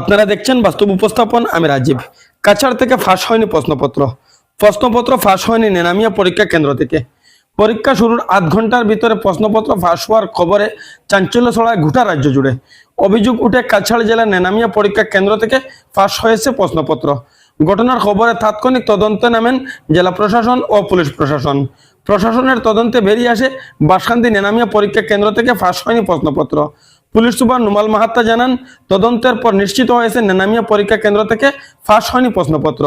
আপনারা দেখছেন বাস্তব উপস্থাপন, আমি রাজীব। কাছাড় থেকে ফাঁস হয়নি প্রশ্নপত্র। প্রশ্নপত্র ফাঁস হয়নি নেনামিয়া পরীক্ষা কেন্দ্র থেকে। পরীক্ষা শুরুর আধ ঘণ্টার ভিতরে প্রশ্নপত্র ফাঁস হওয়ার খবরে চাঞ্চল্য ছড়ায় গোটা রাজ্য জুড়ে। অভিযোগ উঠে কাছাড় জেলার নেনামিয়া পরীক্ষা কেন্দ্র থেকে ফাঁস হয়েছে প্রশ্নপত্র। ঘটনার খবরে তাৎক্ষণিক তদন্তে নামেন জেলা প্রশাসন ও পুলিশ প্রশাসন। প্রশাসনের তদন্তে বেরিয়ে আসে বাসকান্দি নেনামিয়া পরীক্ষা কেন্দ্র থেকে ফাঁস হয়নি প্রশ্নপত্র। পুলিশ সুপার নুমাল মাহাত্তা জানান, তদন্তের পর নিশ্চিত হয়েছে নেনামিয়া পরীক্ষা কেন্দ্র থেকে ফাঁস হয়নি প্ৰশ্নপত্ৰ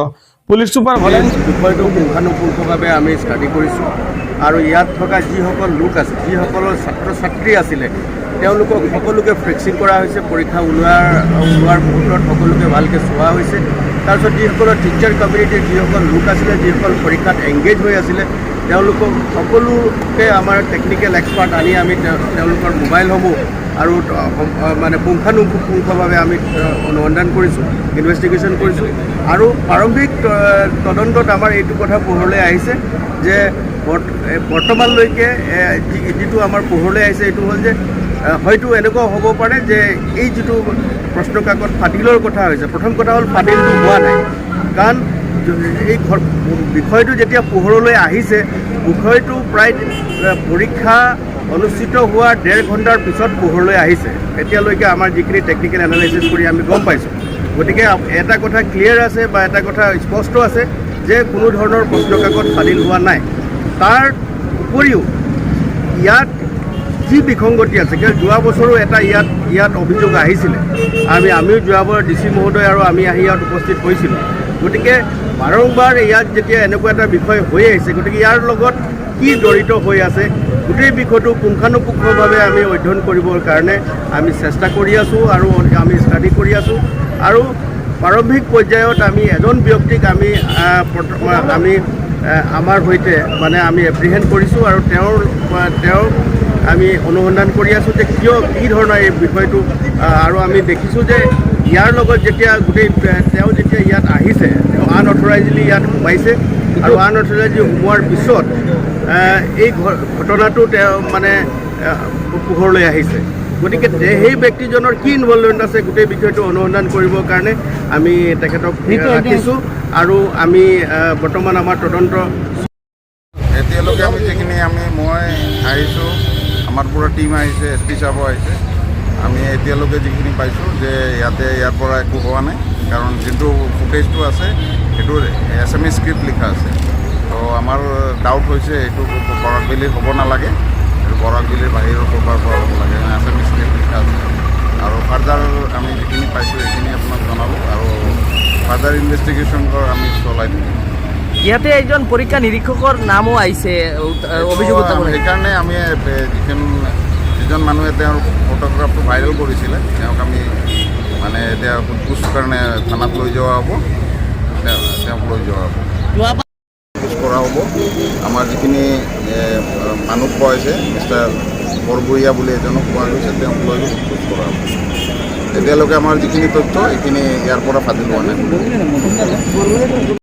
পুলিশ সুপাৰ বলেন বিষয়টো পুংখানুপুংখভাৱে আমি ষ্টাডি কৰিছোঁ। আৰু ইয়াত থকা যিসকল লোক আছে, যিসকলৰ ছাত্ৰ ছাত্ৰী আছিলে, তেওঁলোকক সকলোকে ফ্ৰেক্সিং কৰা হৈছে, পৰীক্ষা ওলোৱাৰ ওলোৱাৰ মুহূৰ্তত সকলোকে ভালকৈ চোৱা হৈছে। তাৰপিছত যিসকলৰ টিচাৰ কমিউনিটিৰ যিসকল লোক আছিলে, যিসকল পৰীক্ষাত এংগেজ হৈ আছিলে তেওঁলোকক সকলোকে আমাৰ টেকনিকেল এক্সপাৰ্ট আনি আমি তেওঁ- তেওঁলোকৰ মোবাইলসমূহ আৰু মানে পুংখানুপুংখভাৱে আমি অনুসন্ধান কৰিছোঁ ইনভেষ্টিগেশ্যন কৰিছোঁ। আৰু প্ৰাৰম্ভিক তদন্তত আমাৰ এইটো কথা পোহৰলৈ আহিছে যে বৰ্তমানলৈকে যিটো আমাৰ পোহৰলৈ আহিছে, এইটো হ'ল যে হয়তো এনেকুৱাও হ'ব পাৰে যে এই যিটো প্ৰশ্ন কাকত ফাটিলৰ কথা হৈছে, প্ৰথম কথা হ'ল ফাটিলটো হোৱা নাই। কাৰণ এই বিষয়টো যেতিয়া পোহৰলৈ আহিছে, বিষয়টো প্ৰায় পৰীক্ষা অনুষ্ঠিত হোৱা ডেৰ ঘণ্টাৰ পিছত পোহৰলৈ আহিছে। এতিয়ালৈকে আমাৰ যিখিনি টেকনিকেল এনালাইচিছ কৰি আমি গম পাইছোঁ। গতিকে এটা কথা ক্লিয়াৰ আছে বা এটা কথা স্পষ্ট আছে যে কোনো ধৰণৰ প্ৰশ্ন কাকত হোৱা নাই। তাৰ উপৰিও, ইয়াত যি বিসংগতি আছে, কিয় যোৱা বছৰো এটা ইয়াত ইয়াত অভিযোগ আহিছিলে। আমি আমিও যোৱাবাৰ ডি চি মহোদয় আৰু আমি আহি ইয়াত উপস্থিত হৈছিলোঁ। গতিকে বাৰম্বাৰ ইয়াত যেতিয়া এনেকুৱা এটা বিষয় হৈ আহিছে, গতিকে ইয়াৰ লগত কি জড়িত হৈ আছে, গোটেই বিষয়টো পুংখানুপুংখভাৱে আমি অধ্যয়ন কৰিবৰ কাৰণে আমি চেষ্টা কৰি আছোঁ আৰু আমি ষ্টাডি কৰি আছোঁ। আৰু প্ৰাৰম্ভিক পৰ্যায়ত আমি এজন ব্যক্তিক আমি আমি আমাৰ সৈতে মানে আমি এপ্ৰিহেণ্ড কৰিছোঁ আৰু তেওঁৰ তেওঁৰ আমি অনুসন্ধান কৰি আছোঁ যে কিয়, কি ধৰণৰ এই বিষয়টো আৰু আমি দেখিছোঁ যে ইয়াৰ লগত যেতিয়া গোটেই তেওঁ যেতিয়া ইয়াত আহিছে তেওঁ আন অথৰাইজলি ইয়াত সোমাইছে আৰু আন অথৰাইজলি সোমোৱাৰ পিছত এই ঘটনাটো তেওঁ মানে পোহৰলৈ আহিছে। গতিকে সেই ব্যক্তিজনৰ কি ইনভলভমেণ্ট আছে গোটেই বিষয়টো অনুসন্ধান কৰিবৰ কাৰণে আমি তেখেতক ৰাখিছোঁ আৰু আমি বৰ্তমান আমাৰ তদন্ত এতিয়ালৈকে আমি যিখিনি আমি মই আহিছোঁ আমাৰ পুৰা টীম আহিছে এছ পি চাহাবো আহিছে। আমি এতিয়ালৈকে যিখিনি পাইছোঁ যে ইয়াতে ইয়াৰ পৰা একো হোৱা নাই কাৰণ যোনটো ফুটেজটো আছে সেইটো এছ এম ই স্ক্ৰিপ্ট লিখা আছে। তো আমাৰ ডাউট হৈছে এইটো বৰাকবেলিৰ হ'ব নালাগে এইটো বৰাকবেলিৰ বাহিৰৰ ক'ৰবাৰ পৰা হ'ব লাগে এছ এম ই স্ক্ৰিপ্ট লিখা আছে। আৰু ফাৰ্দাৰ আমি যিখিনি পাইছোঁ সেইখিনি আপোনাক জনালোঁ আৰু ফাৰ্দাৰ ইনভেষ্টিগেশ্যন আমি চলাই থাকিম। ইয়াতে এজন পৰীক্ষা নিৰীক্ষকৰ নামো আহিছে অভিযোগ সেইকাৰণে আমি যিখন যিজন মানুহে তেওঁৰ ফটোগ্ৰাফটো ভাইৰেল কৰিছিলে, তেওঁক আমি মানে এতিয়া সোধপোছ কাৰণে থানাত লৈ যোৱা হ'ব, তেওঁ- তেওঁক লৈ যোৱা হ'ব। সোধপোছ কৰা হ'ব। আমাৰ যিখিনি মানুহ পোৱা হৈছে মিষ্টাৰ বৰবৰীয়া বুলি এজনক পোৱা গৈছে, তেওঁক লৈ সোধপোছ কৰা হ'ব। এতিয়ালৈকে আমাৰ যিখিনি তথ্য এইখিনি ইয়াৰ পৰা ফাদিল হোৱা নাই।